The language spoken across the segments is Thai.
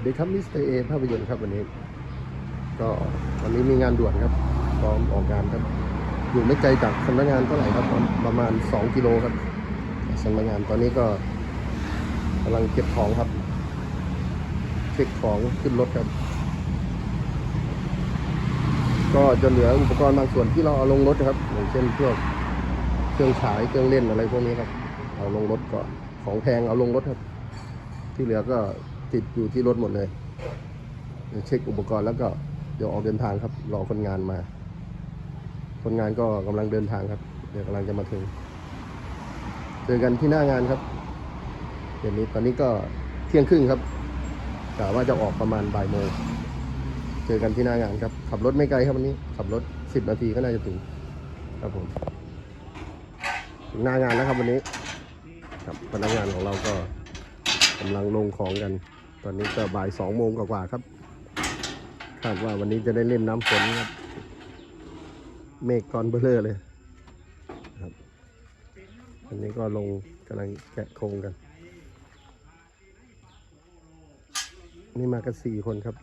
วัสดีครับมิสเตอร์เอภาพยนตร์ครับวันนี้ ก็วันนี้มีงานด่วนครับพร้อมออกงานครับ อยู่ไม่ไกลจากสำนักงานเท่าไหร่ครับประมาณ 2 กิโลครับสำนักงานตอนนี้ก็กำลังเก็บของครับเช็คของขึ้นรถครับ ก็จะเหลืออุปกรณ์บางส่วนที่เราเอาลงรถครับอย่างเช่นพวกเครื่องฉายเครื่องเล่นอะไรพวกนี้ครับเอาลงรถก่อนของแพงเอาลงรถครับ ที่เหลือก็ ติดอยู่ที่รถหมดเลยเดี๋ยวเช็คอุปกรณ์แล้วก็เดี๋ยวออกเดินทางครับ รอคนงานมา คนงานก็กำลังเดินทางครับ เดี๋ยวกำลังจะมาถึง เจอกันที่หน้างานครับเดี๋ยวนี้ตอนนี้ก็เที่ยงครึ่งครับกะว่าจะออกประมาณบ่ายโมงเจอกันที่หน้างานครับ ขับรถไม่ไกลครับวันนี้ ขับรถสิบนาทีก็น่าจะถึงครับผมถึงหน้างานแล้วครับวันนี้ ครับพนักงานของเราก็กำลังลงของกัน ตอนนี้ก็บ่ายสองโมงกว่าครับ คาดว่าวันนี้จะได้เล่นน้ำฝนครับ เมฆก้อนเบลอเลยครับวันนี้ก็ลงกำลังแกะโครงกัน นี่มากันสี่คนครับ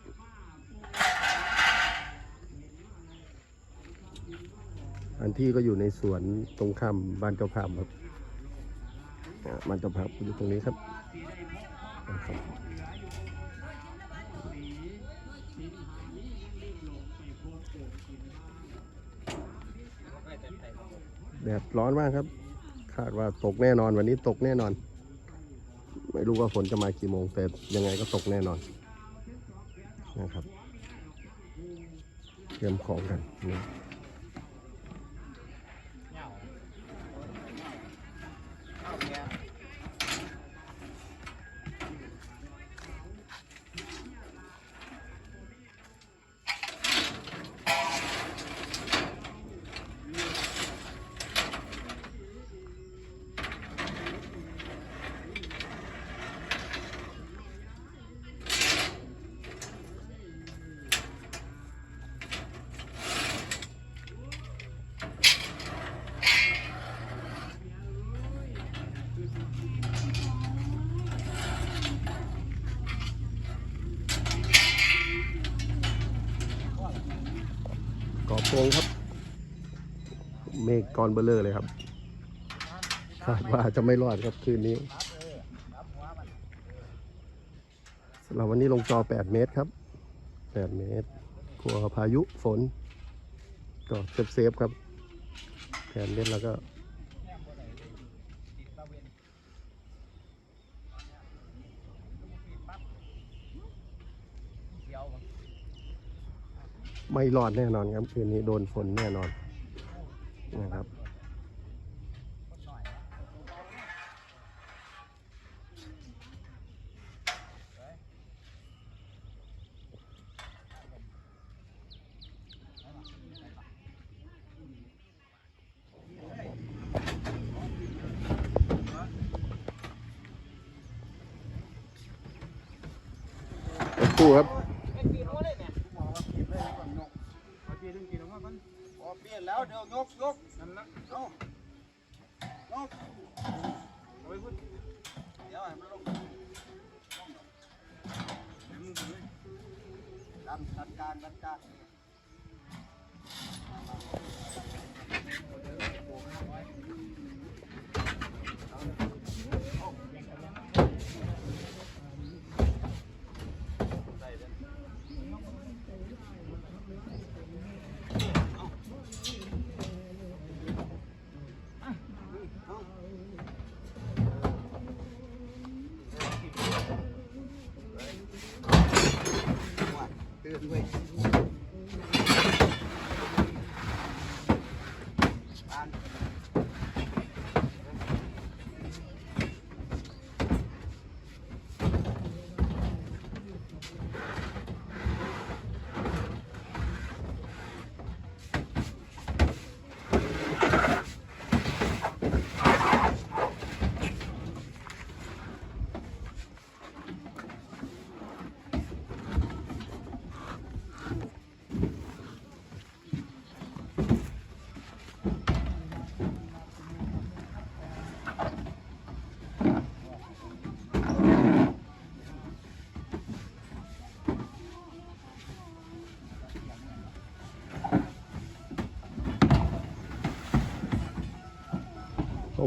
อันที่ก็อยู่ในสวนตรงข้ามบ้านเจ้าภาพครับบ้านเจ้าภาพอยู่ตรงนี้ครับ แดดร้อนมากครับ คาดว่าตกแน่นอนวันนี้ตกแน่นอน ไม่รู้ว่าฝนจะมากี่โมงแต่ยังไงก็ตกแน่นอนนะครับ เตรียมของกันนะ โปงครับ เมฆก้อนเบลเลอร์เลยครับ คาดว่าจะไม่รอดครับคืนนี้สำหรับวันนี้ลงจอ 8 เมตรครับ 8 เมตร กลัวพายุฝน ก็เซฟเซฟๆครับ แผนเล่นแล้วก็ ไม่รอดแน่นอนครับคืนนี้โดนฝนแน่นอนนะครับคู่ครับ เปลี่ยนแล้วเดี๋ยวยกยกนั่นละเอายกเอาไปพุ่นเดี๋ยวให้มันลงดันดันกลางดันกลาง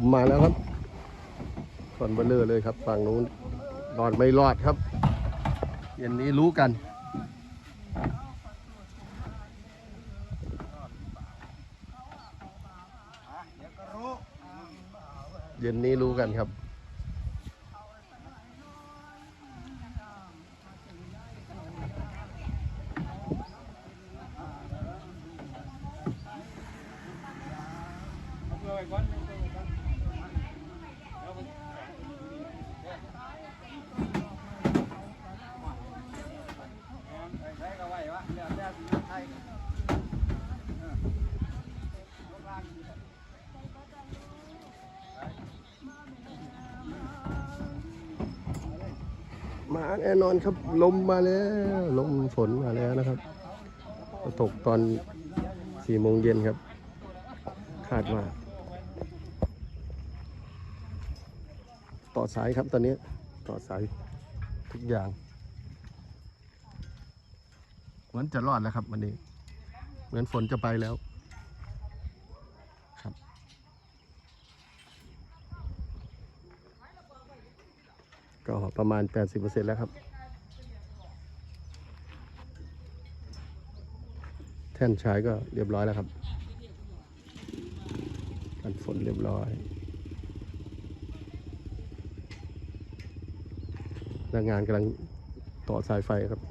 มมาแล้วครับคอนเบลเลอร์เลยครับฝั่งนู้นรอดไม่รอดครับ เย็นนี้รู้กันเย็นนี้รู้กันครับเอ มาแน่นอนครับ ลมมาแล้ว ลมฝนมาแล้วนะครับตกตอนสี่โมงเย็นครับ คาดว่า ต่อสายครับตอนนี้ต่อสายทุกอย่าง เหมือนจะรอดแล้วครับวันนี้ เหมือนฝนจะไปแล้ว ครับ ก็ประมาณ 80%แล้วครับ แท่นชายก็เรียบร้อยแล้วครับกันฝนเรียบร้อยแล้วงานกำลังต่อสายไฟครับ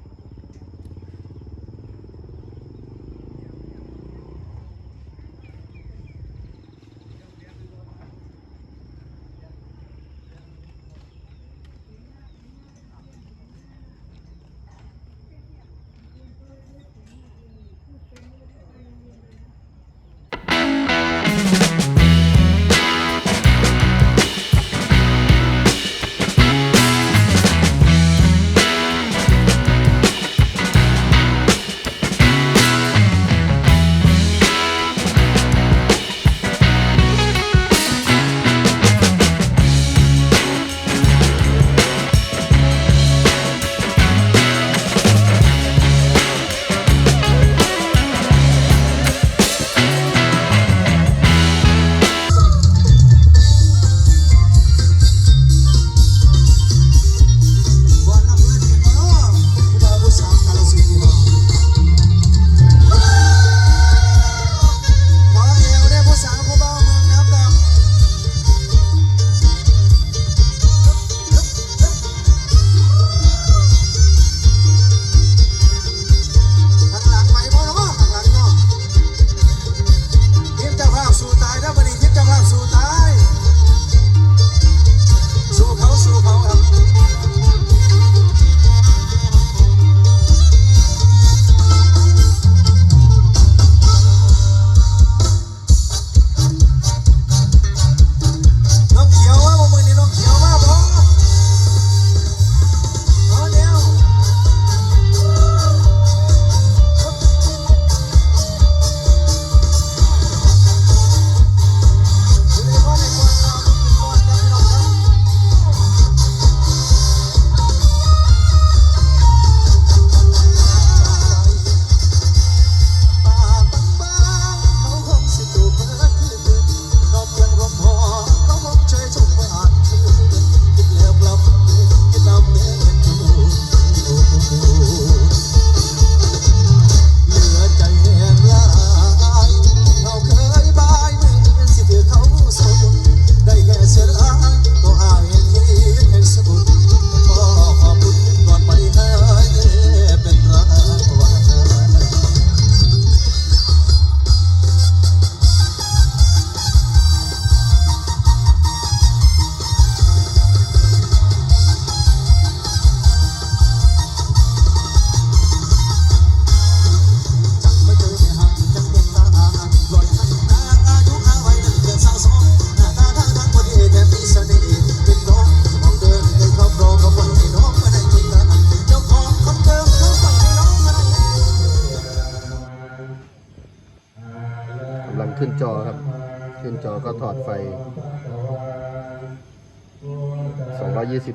ถอดไฟ 220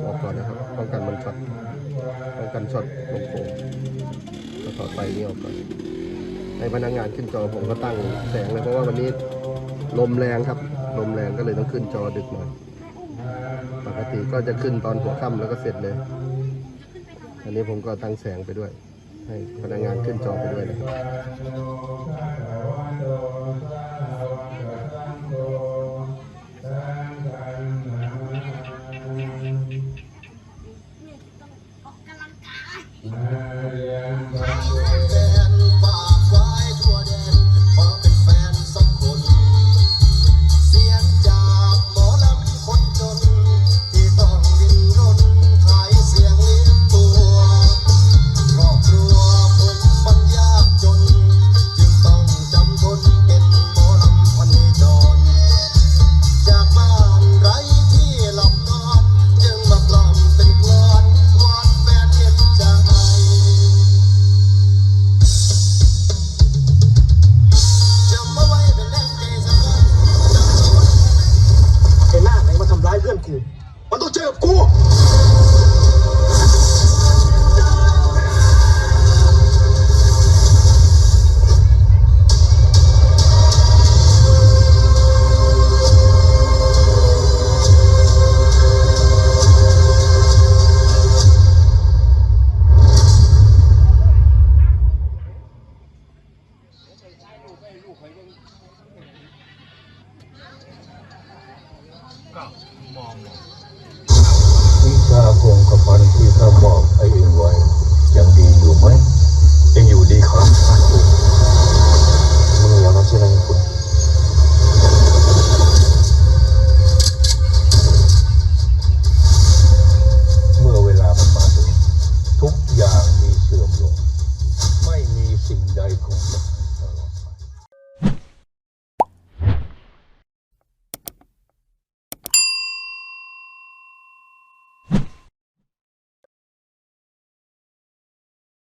ออกก่อนนะครับ ป้องกันมันช็อต ป้องกันช็อตลงโคมก็ถอดไฟนี้ออกก่อน ให้พนักงานขึ้นจอผมก็ตั้งแสงเลยเพราะว่าวันนี้ลมแรงครับ ลมแรงก็เลยต้องขึ้นจอดึกหน่อย ปกติก็จะขึ้นตอนหัวค่ำแล้วก็เสร็จเลย อันนี้ผมก็ตั้งแสงไปด้วย ให้พนักงานขึ้นจอไปด้วยนะครับ আছে